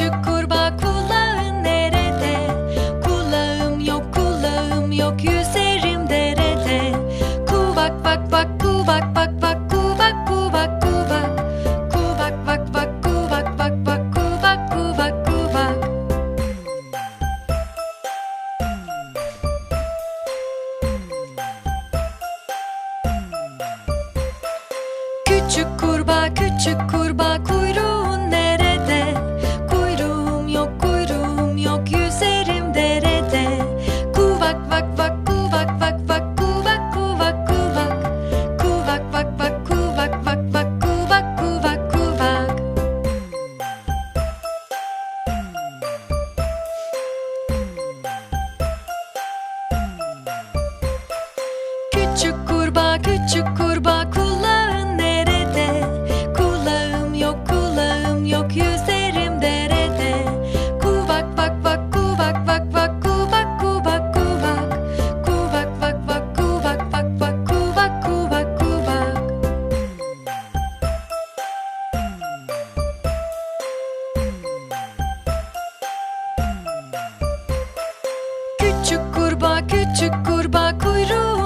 Küçük kurbağa kulağın nerede? Kulağım yok kulağım yok yüzerim derede. Kuvak bak bak kuvak bak bak kuvak kuvak kuvak. Kuvak bak bak kuvak bak bak kuvak kuvak kuvak. Küçük kurbağa küçük kurbağa küçük kurbağa kulağın nerede? Kulağım yok kulağım yok yüzerim derede. Kuvak vak vak kuvak vak vak kuvak kuvak kuvak. Kuvak vak vak kuvak vak vak kuvak kuvak kuvak. Küçük kurbağa küçük kurbağa kuyruğun